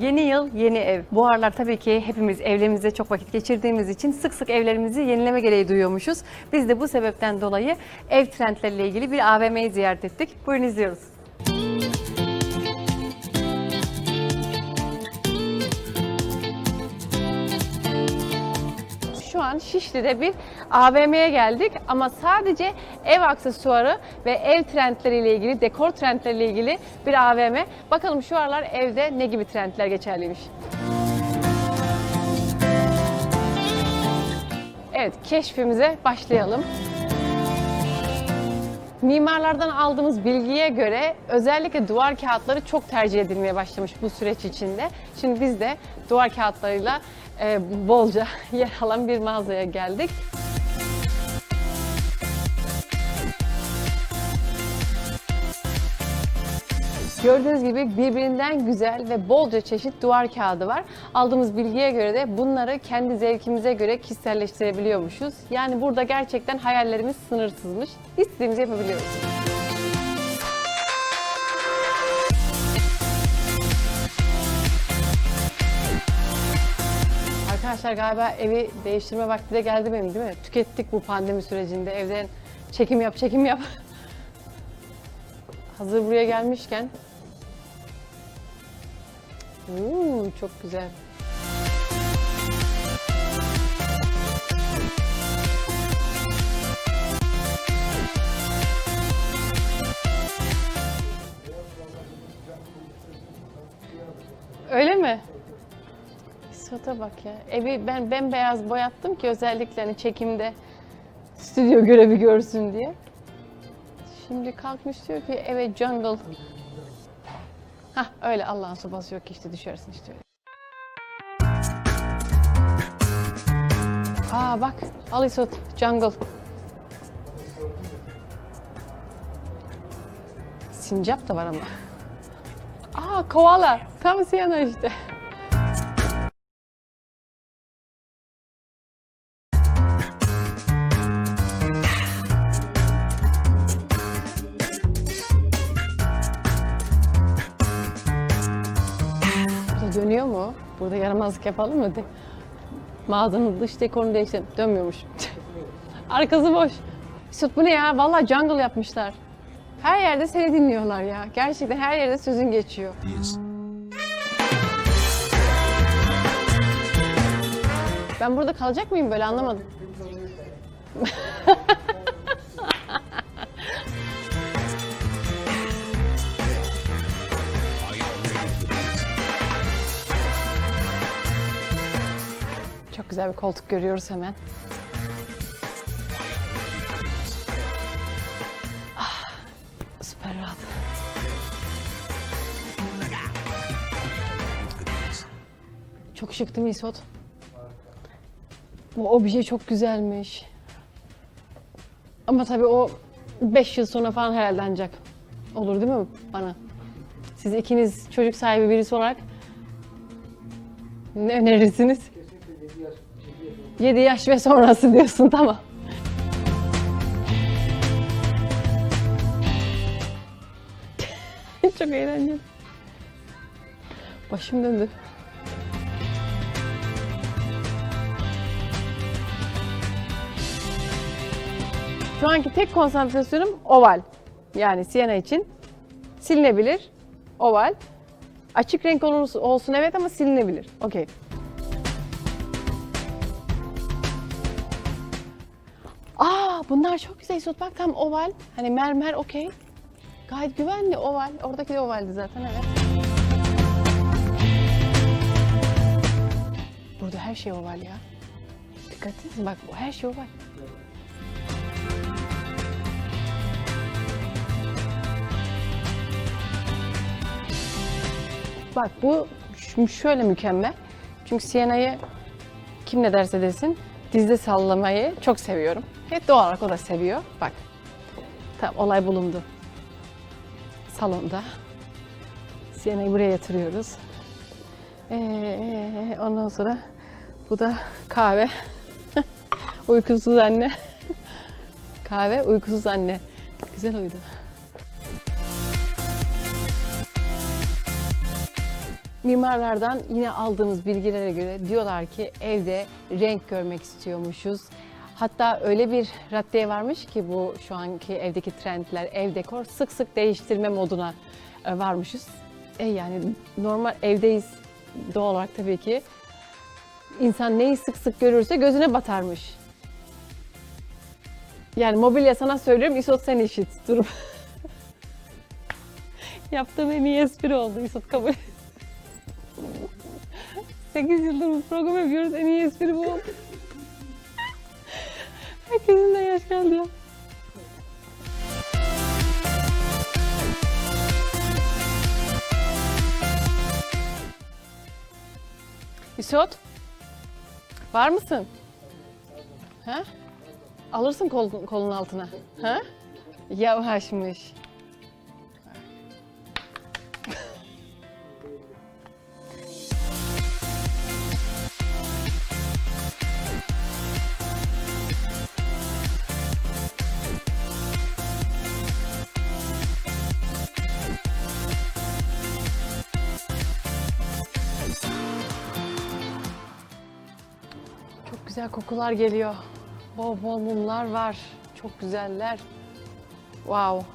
Yeni yıl, yeni ev. Bu aralar tabii ki hepimiz evlerimizde çok vakit geçirdiğimiz için sık sık evlerimizi yenileme gereği duyuyormuşuz. Biz de bu sebepten dolayı ev trendleriyle ilgili bir AVM'yi ziyaret ettik. Buyurun izliyoruz. Şu an Şişli'de bir AVM'ye geldik ama sadece ev aksesuarı ve ev trendleriyle ilgili, dekor trendleriyle ilgili bir AVM. Bakalım şu aralar evde ne gibi trendler geçerliymiş. Evet, keşfimize başlayalım. Mimarlardan aldığımız bilgiye göre özellikle duvar kağıtları çok tercih edilmeye başlamış bu süreç içinde. Şimdi biz de duvar kağıtlarıyla e, bolca yer alan bir mağazaya geldik. Gördüğünüz gibi birbirinden güzel ve bolca çeşit duvar kağıdı var. Aldığımız bilgiye göre de bunları kendi zevkimize göre kişiselleştirebiliyormuşuz. Yani burada gerçekten hayallerimiz sınırsızmış. İstediğimizi yapabiliyoruz. Arkadaşlar galiba evi değiştirme vakti de geldi benim değil mi? Tükettik bu pandemi sürecinde. Evden çekim yap, çekim yap. Hazır buraya gelmişken. Uuu çok güzel. Öyle mi? Sota bak ya. Evi ben bembeyaz boyattım ki özellikle hani çekimde stüdyo görevi görsün diye. Şimdi kalkmış diyor ki eve jungle. Hah öyle Allah'ın sobası yok ki işte düşersin işte öyle. Aa bak al Isot jungle. Sincap da var ama. Aa koala. Tam Siyana işte. Yapalım mı? De. Mağazanın dış dekorunu değiştirelim. Dönmüyormuş. Arkası boş. Süt bu ne ya? Vallahi jungle yapmışlar. Her yerde seni dinliyorlar ya. Gerçekten her yerde sözün geçiyor. Ben burada kalacak mıyım böyle anlamadım. Çok güzel bir koltuk görüyoruz hemen. Ah, süper rahat. Çok şık değil mi İsot? Bu obje çok güzelmiş. Ama tabii o 5 yıl sonra falan herhalde ancak olur değil mi bana? Siz ikiniz çocuk sahibi birisi olarak ne önerirsiniz? 7 yaş ve sonrası diyorsun tamam. Çok eğlenceli. Başım döndü. Şu anki tek konsantrasyonum oval. Yani Sienna için silinebilir. Oval. Açık renk olsun evet ama silinebilir. Okey. Aa bunlar çok güzel Isot. Bak tam oval. Hani mermer okey. Gayet güvenli oval. Oradaki de ovaldi zaten evet. Burada her şey oval ya. Dikkat edin bak her şey oval. Bak bu şöyle mükemmel. Çünkü Siena'yı kim ne derse desin dizde sallamayı çok seviyorum. Ve doğal olarak o da seviyor. Bak. Tamam olay bulundu. Salonda. Siena'yı buraya yatırıyoruz. Ee, ondan sonra bu da kahve. uykusuz anne. kahve, uykusuz anne. Güzel uyudu. Mimarlardan yine aldığımız bilgilere göre diyorlar ki evde renk görmek istiyormuşuz. Hatta öyle bir raddeye varmış ki bu şu anki evdeki trendler, ev dekor sık sık değiştirme moduna e, varmışız. E yani normal evdeyiz doğal olarak tabii ki. İnsan neyi sık sık görürse gözüne batarmış. Yani mobilya sana söylüyorum, İsot sen işit. Durum. Yaptığım en iyi espri oldu İsot kabul et. 8 yıldır bu programı yapıyoruz. En iyi espri bu oldu. De yaş geldi. Var mısın? Ha? Alırsın kol, kolun altına. Ha? Yavaşmış. Güzel kokular geliyor. Bol bol mumlar var. Çok güzeller. Wow.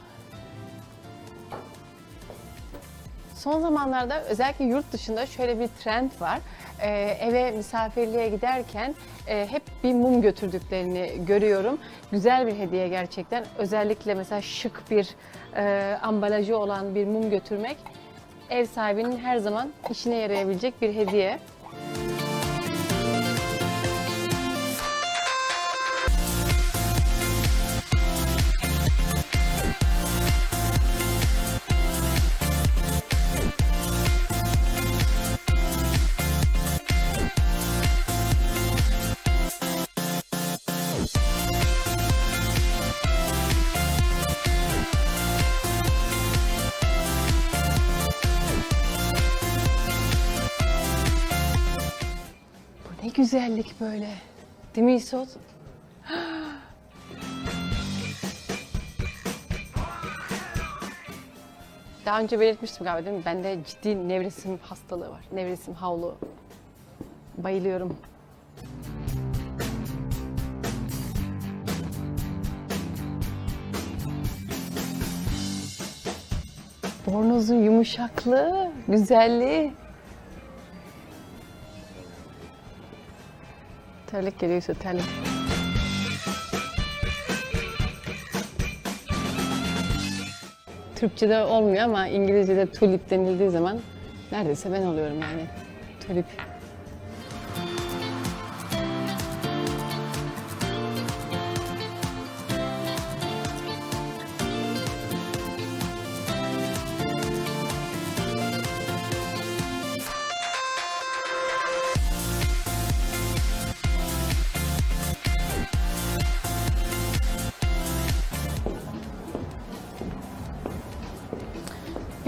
Son zamanlarda özellikle yurt dışında şöyle bir trend var. Ee, eve misafirliğe giderken e, hep bir mum götürdüklerini görüyorum. Güzel bir hediye gerçekten. Özellikle mesela şık bir e, ambalajı olan bir mum götürmek ev sahibinin her zaman işine yarayabilecek bir hediye. Güzellik böyle. Değil mi İsot? Daha önce belirtmiştim galiba değil mi? Bende ciddi nevresim hastalığı var. Nevresim havlu. Bayılıyorum. Bornozun yumuşaklığı, güzelliği. Terlik geliyorsa terlik. Türkçe'de olmuyor ama İngilizce'de tulip denildiği zaman neredeyse ben oluyorum yani. Tulip.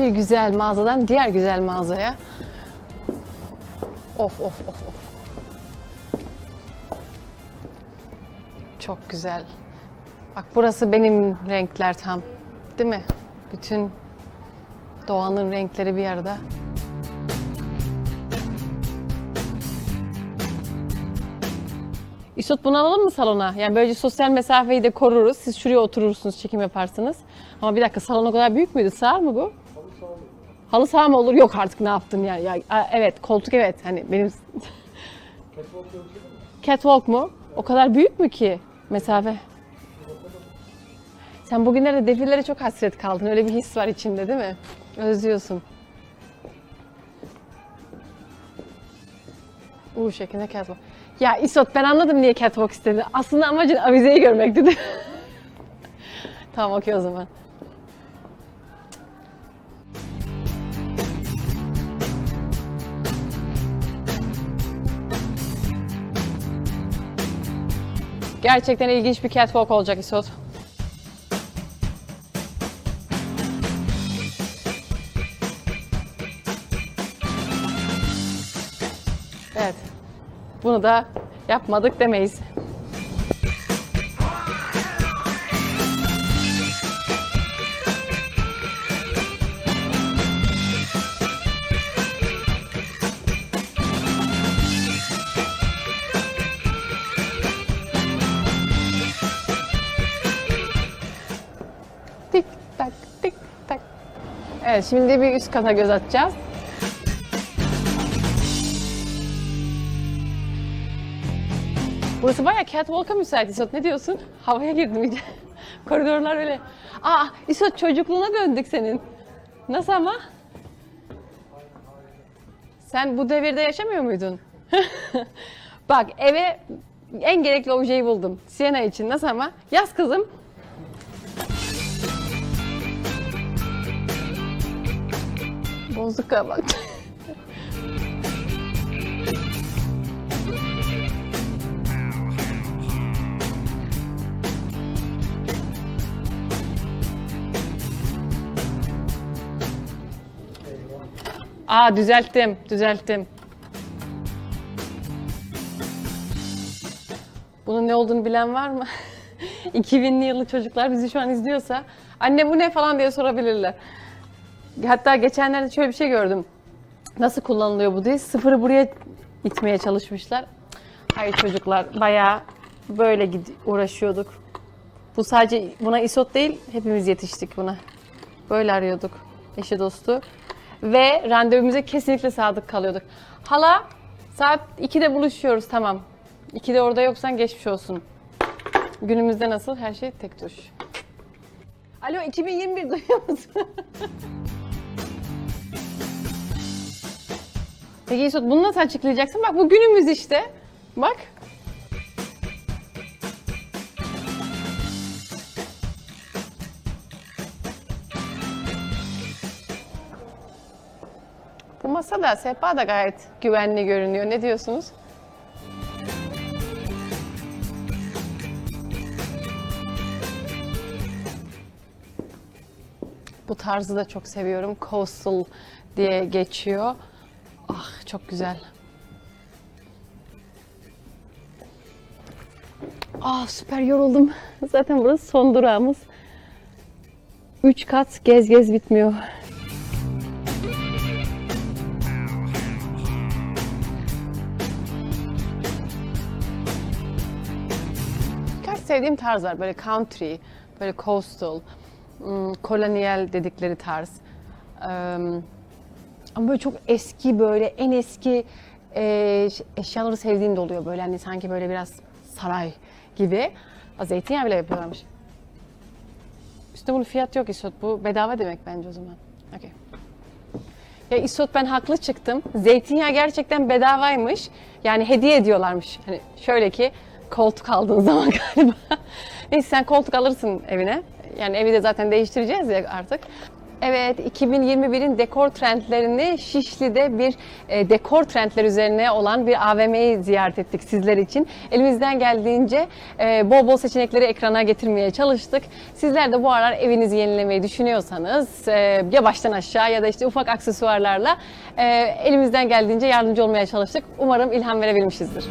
Bir güzel mağazadan diğer güzel mağazaya. Of of of of. Çok güzel. Bak burası benim renkler tam. Değil mi? Bütün doğanın renkleri bir arada. İsot bunu alalım mı salona? Yani böylece sosyal mesafeyi de koruruz. Siz şuraya oturursunuz, çekim yaparsınız. Ama bir dakika salon o kadar büyük müydü? Sığar mı bu? Halı saha mı olur? Yok artık ne yaptın ya. ya evet koltuk evet. Hani benim Catwalk mu? O kadar büyük mü ki mesafe? Sen bugünlerde defilelere çok hasret kaldın. Öyle bir his var içinde değil mi? Özlüyorsun. U şeklinde catwalk. Ya İsot ben anladım niye catwalk istedi. Aslında amacın avizeyi görmekti tamam okey o zaman. Gerçekten ilginç bir catwalk olacak İsot. Evet. Bunu da yapmadık demeyiz. Evet şimdi bir üst kata göz atacağız. Burası bayağı catwalk'a müsait İsot. Ne diyorsun? Havaya girdim iyice. Koridorlar öyle. Aa İsot çocukluğuna döndük senin. Nasıl ama? Sen bu devirde yaşamıyor muydun? Bak eve en gerekli objeyi buldum. Sienna için. Nasıl ama? Yaz kızım. Bozduk galiba. Aa düzelttim, düzelttim. Bunun ne olduğunu bilen var mı? 2000'li yıllı çocuklar bizi şu an izliyorsa anne bu ne falan diye sorabilirler. Hatta geçenlerde şöyle bir şey gördüm. Nasıl kullanılıyor bu diye sıfırı buraya itmeye çalışmışlar. Hayır çocuklar bayağı böyle uğraşıyorduk. Bu sadece buna isot değil hepimiz yetiştik buna. Böyle arıyorduk eşi dostu. Ve randevumuza kesinlikle sadık kalıyorduk. Hala saat 2'de buluşuyoruz tamam. 2'de orada yoksan geçmiş olsun. Günümüzde nasıl? Her şey tek tuş. Alo 2021 duyuyor musun? Peki Yusuf bunu nasıl açıklayacaksın? Bak bu günümüz işte. Bak. Bu masa da sehpa da gayet güvenli görünüyor. Ne diyorsunuz? Bu tarzı da çok seviyorum. Coastal diye geçiyor. Ah çok güzel. Ah süper yoruldum. Zaten burası son durağımız. Üç kat gez gez bitmiyor. Birkaç sevdiğim tarz var. Böyle country, böyle coastal, hmm, kolonyal dedikleri tarz. Ama böyle çok eski böyle en eski eee, eşyaları sevdiğim de oluyor böyle hani sanki böyle biraz saray gibi. Aa, Zeytinyağı bile yapıyorlarmış. Üstünde bunun fiyat yok İsot. Bu bedava demek bence o zaman. Okey. Ya İsot ben haklı çıktım. Zeytinyağı gerçekten bedavaymış. Yani hediye ediyorlarmış. Hani şöyle ki koltuk aldığın zaman galiba. Neyse sen koltuk alırsın evine. Yani evi de zaten değiştireceğiz ya artık. Evet, 2021'in dekor trendlerini Şişli'de bir e, dekor trendler üzerine olan bir AVM'yi ziyaret ettik sizler için. Elimizden geldiğince e, bol bol seçenekleri ekrana getirmeye çalıştık. Sizler de bu aralar evinizi yenilemeyi düşünüyorsanız e, ya baştan aşağı ya da işte ufak aksesuarlarla e, elimizden geldiğince yardımcı olmaya çalıştık. Umarım ilham verebilmişizdir.